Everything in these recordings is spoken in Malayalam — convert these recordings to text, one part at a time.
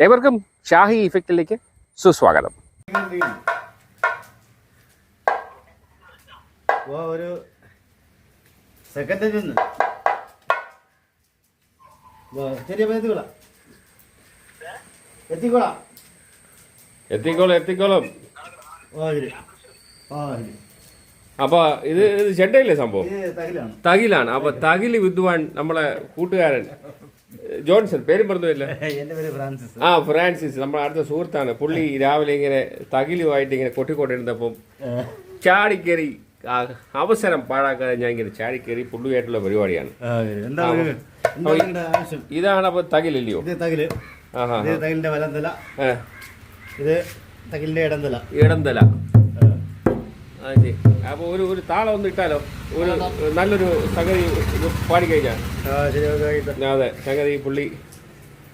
ഏവർക്കും ഷാഹി ഇഫക്റ്റിലേക്ക് സുസ്വാഗതം. ഒരു നിന്ന് എത്തിക്കോളാം. എത്തിക്കോളാം. എത്തിക്കോളും എത്തിക്കോളും. അപ്പൊ ഇത് ഇത് ചെണ്ടയില്ലേ സംഭവം? തകിലാണ് അപ്പൊ തകിൽ വിദ്വാൻ നമ്മളെ കൂട്ടുകാരൻ. ജോൺസൺ പേരും പറഞ്ഞില്ല എന്റെ പേര് ഫ്രാൻസിസ്. ആ ഫ്രാൻസിസ് നമ്മുടെ അടുത്ത സുഹൃത്താണ്. പുള്ളി രാവിലെ ഇങ്ങനെ തകിലുമായിട്ട് ഇങ്ങനെ കൊട്ടിക്കൊണ്ടിരുന്നപ്പം ചാടിക്കേറി അവസരം പാഴാക്കാതെ ഞാൻ ഇങ്ങനെ ചാടിക്കേറി പുള്ളിയായിട്ടുള്ള പരിപാടിയാണ്. ഇതാണ് അപ്പൊ തകിലില്ലയോ? തകിൽ. ആഹാ ഇത് തകിലിന്റെ വലന്തല ഇത് തകിലിന്റെ ഇടന്തല ഇടന്തല ആ അപ്പോൾ അപ്പൊ ഒരു ഒരു താളം ഒന്ന് ഇട്ടാലോ? ഒരു നല്ലൊരു സംഗതി പാടി കഴിഞ്ഞാൽ. അതെ സംഗതി പുള്ളി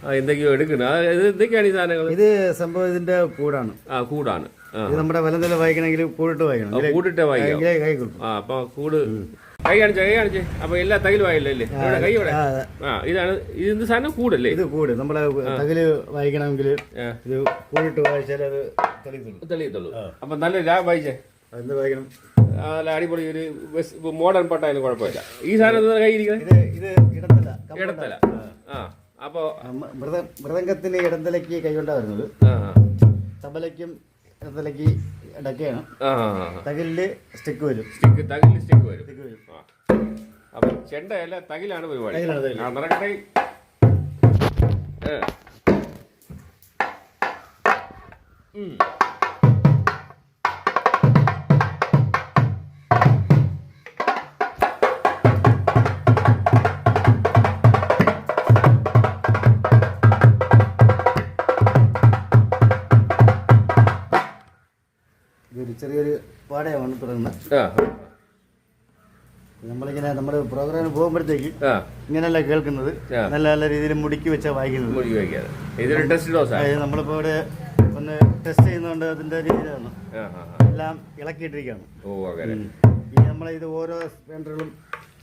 ആ എന്തൊക്കെയോ എടുക്കുന്നു. ഇത് എന്തൊക്കെയാണ് ഈ സാധനങ്ങൾ ഇത് സംഭവം ഇതിന്റെ കൂടാണ്. ആ കൂടാണ്. നമ്മുടെ വലന്തല വായിക്കണമെങ്കിൽ കൂടിട്ട് വായിക്കണം. കൂടിട്ട് ഇതിലെ- കൂടിട്ടേ വായിക്കാം. എങ്കിലേ ആ അപ്പൊ കൂട് കൈ കാണിച്ചേ കൈ കാണിച്ചേ. അപ്പൊ എല്ലാ തകിലും ആയില്ലേ അല്ലേ? ഇവിടെ കൈ ഇവിടെ. ആ, ഇതാണ് ഇത് സാധനം? കൂടല്ലേ? ഇത് കൂട്. നമ്മളെ തകിൽ വായിക്കണമെങ്കിൽ. ഇത് കൂടിട്ട് വായിച്ചാൽ അത് തെളിയത്തുള്ളൂ. തെളിയത്തുള്ളൂ. അപ്പൊ നല്ല ലാഭം വായിച്ചേ. എന്ത് വായിക്കണം ആ, നല്ല അടിപൊളി ഒരു മോഡേൺ പാട്ടായാലും കുഴപ്പമില്ല. ഈ സാധനം എന്താ കൈ ഇരിക്കുന്നത് ഇത് ഇടത്തല ആ അപ്പൊ മ- മൃദ മൃദംഗത്തിന് ഇടന്തലയ്ക്ക് കൈകൊണ്ടാ വരുന്നത് തബലയ്ക്കും ഇടന്തലയ്ക്ക് ഇടയ്ക്കാണ്. ആ. തകിലിൽ സ്റ്റിക്ക് വരും. സ്റ്റിക്ക് തകലിൽ സ്റ്റിക്ക് വരും. സ്റ്റിക്ക് വരും. അപ്പൊ ചെണ്ടയല്ല തകിലാണ് പരിപാടി. നടക്കട്ടെ ഏ. ഇതൊരു ചെറിയൊരു പാടയാണ് തുടങ്ങുന്നത്. നമ്മളിങ്ങനെ നമ്മുടെ പ്രോഗ്രാമിന് പോകുമ്പോഴത്തേക്ക് ഇങ്ങനെയല്ല കേൾക്കുന്നത്? നല്ല നല്ല രീതിയിൽ മുടുക്കി വെച്ചാൽ വായിക്കുന്നത്. മുടി വയ്ക്കാതെ. ഇതൊരു ടെസ്റ്റ് ഡോസാ അതായത് നമ്മളിപ്പോ ഇവിടെ ഒന്ന് ടെസ്റ്റ് ചെയ്യുന്നതുകൊണ്ട് അതിന്റെ രീതിയിലാണ്. എല്ലാം ഇളക്കിയിട്ടിരിക്കുകയാണ്. ഈ നമ്മളെ ഇത് ഓരോ സ്പെൻഡറുകളും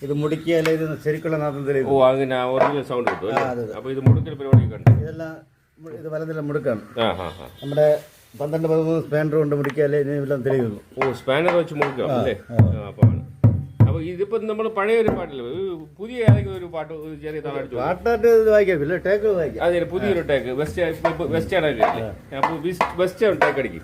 ഇത് മുടുക്കിയാലേ ഇത് ശരിക്കുള്ള നാദം തെളിയും ഓ അങ്ങനെ ഒറിജിനൽ സൗണ്ട് കിട്ടും? അതെ. ഇത് മുടുക്കൽ ഇതെല്ലാം ഇത് വലതെല്ലാം മുടുക്കാണ്. നമ്മുടെ പന്ത്രണ്ട് പതിമൂന്ന് സ്പാനർ കൊണ്ട് മുടിക്കാലേ ഇതിനെല്ലാം തെളിയുന്നു. ഓ സ്പാനർ വെച്ച് മുറിക്കാം അല്ലേ? അപ്പോൾ അപ്പൊ ആണ്. ഇതിപ്പോ നമ്മൾ പഴയ ഒരു പാട്ടില്ല? പുതിയ ഏതെങ്കിലും ഒരു പാട്ട് ഒരു ചെറിയ പാട്ടായിട്ട് വായിക്കാം ടേക്ക് വായിക്കാം. അതെ പുതിയൊരു take. West western western take അടിക്കും.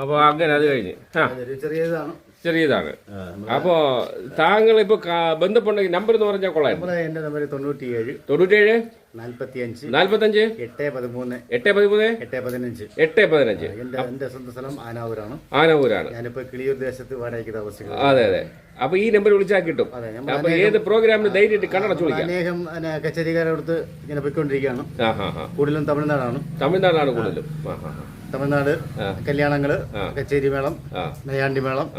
അപ്പൊ അങ്ങനെ അത് കഴിഞ്ഞ്. ആ. ചെറിയതാണ്. ചെറിയതാണ്. അപ്പോ താങ്കൾ ഇപ്പൊ ബന്ധപ്പെട്ട നമ്പർ എന്ന് പറഞ്ഞാൽ കൊള്ളാം. എന്റെ നമ്പർ തൊണ്ണൂറ്റി ഏഴ് തൊണ്ണൂറ്റേഴ് നാൽപ്പത്തി അഞ്ച് നാല്പത്തഞ്ച്? എട്ട് പതിമൂന്ന്. എട്ട് പതിമൂന്ന്? എട്ട് പതിനഞ്ച്. എട്ട് പതിനഞ്ച്. എന്റെ എന്റെ സ്വന്തം സ്ഥലം ആനാവൂരാണ്. ആനാവൂരാണ്. ഞാനിപ്പോൾ കിളിയൂർ ദേശത്ത് വാടകയ്ക്ക് താമസിക്കുന്നത് അതെ അതെ. അപ്പൊ ഈ നമ്പർ വിളിച്ചാൽ കിട്ടും. അപ്പൊ ഏത് പ്രോഗ്രാമിന് ധൈര്യമായിട്ട് കണ്ണട വിളിക്കാം? അനേകം കച്ചേരിക്കാരടുത്ത് ഇങ്ങനെ പോയിക്കൊണ്ടിരിക്കുകയാണ്. കൂടുതലും തമിഴ്നാടാണ്. തമിഴ്നാടാണ് കൂടുതലും. തമിഴ്നാട്. കല്യാണങ്ങൾ കച്ചേരി മേളം നെയ്യാണ്ടി മേളം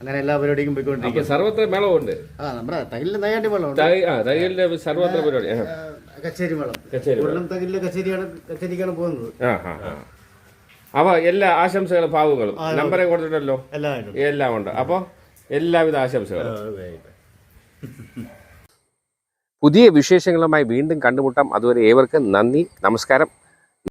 അങ്ങനെ എല്ലാ പരിപാടിക്കും പോയിക്കൊണ്ടിരിക്കും സർവത്ര മേളമുണ്ട് ആ നമ്മുടെ തകിലിൽ നയാണ്ടി മേളം ഉണ്ട് തൈ- ആ തയ്യലിന്റെ സർവത്ര പരിപാടി കച്ചേരി മേളം. കൂടുതലും തകിലിലെ കച്ചേരിയാണ് കച്ചേരിക്കാണ് പോകുന്നത്. അപ്പൊ എല്ലാ ആശംസകളും ഭാവങ്ങളും നമ്പറെ കൊടുത്തിട്ടല്ലോ? എല്ലാം ഉണ്ട്. അപ്പൊ എല്ലാവിധ ആശംസകളും. പുതിയ വിശേഷങ്ങളുമായി വീണ്ടും കണ്ടുമുട്ടാം. അതുവരെ ഏവർക്കും നന്ദി നമസ്കാരം.